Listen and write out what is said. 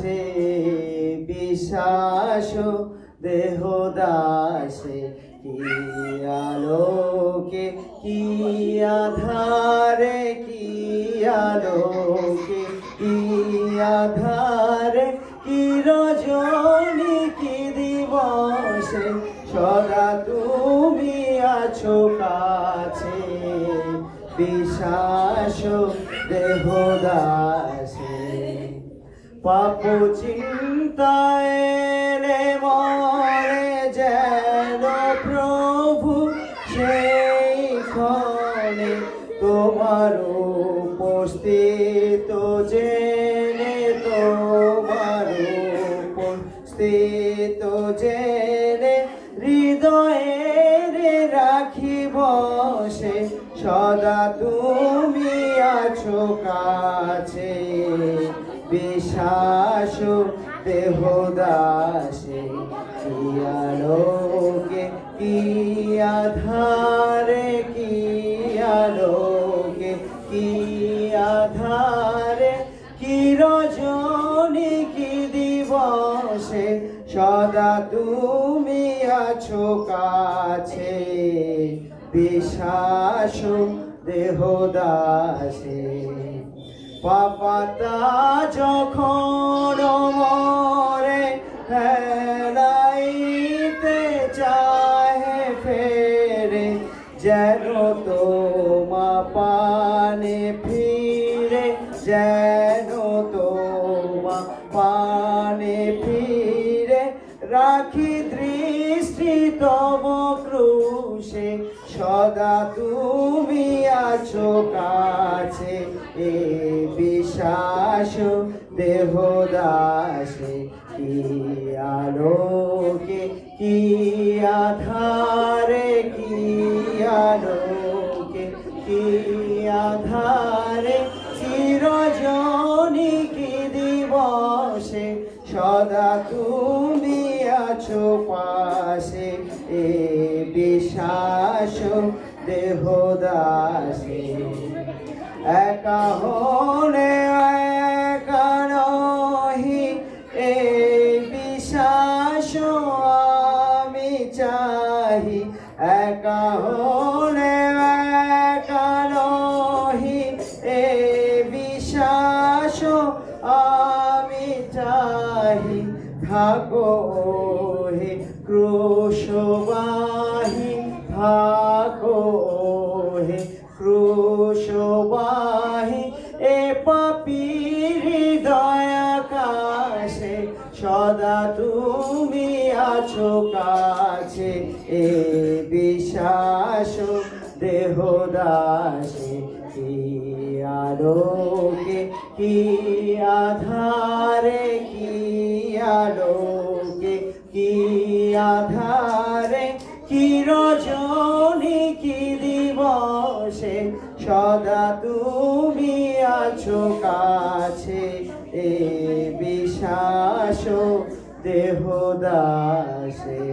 কাছে বিশ্বাস, দেহ দাসে, কি আলোকে, কি আধারে, কি আলোকে, কি আধারে, কি রজনী, কি দিবসে, সদা তুমি আছো কাছে। বিশ্বাস, দেহ দাসে পাপ চিন্তায় মরে যেন প্রভু সেই ক্ষণে তোমার উপস্থিত জেনে তোমার উপস্থিত জেনে হৃদয়ে রাখিব সে। সদা তুমি আছো কাছে। বিশ্বাস দেহ দাসে কি আলোকে কি আধারে কি আলোকে কি আধারে কি রজনী, কি দিবসে, সদা তুমি আছো কাছে। বিশ্বাস দেহ দাসে। পাপাতা যখন মরে ফেলাইতে চাহে ফেরে, যেন তোমা পানে ফিরে, যেন তোমা পানে ফিরে রাখি দৃষ্টি তব ক্রুশে, সদা তুমি আছো কাছে, এ বিশ্বাস, দেহ দাসে, কি আলোকে, কি আধারে, কি আলোকে, কি আধারে কি রজনী কি দিবসে, সদা তুমি আছো পাশে, এ বিশ্বাস, দেহ দাসে। একা হলে একা নহি এই বিশ্বাস আমি চাহি। একা হলে একা নহি এই বিশ্বাস আমি চাহি। থাকো হে ক্রোশবাহী থাকো পাপির দয়াকাশে সদা তুমি আছো কাছে। এ বিশ্বাস দেহ দাসে, কি আলোকে, কি আধারে, কি আলোকে, কি আধারে, কি রজনী সদা তুমি আছো কাছে এ বিশ্বাস দেহ দাসে।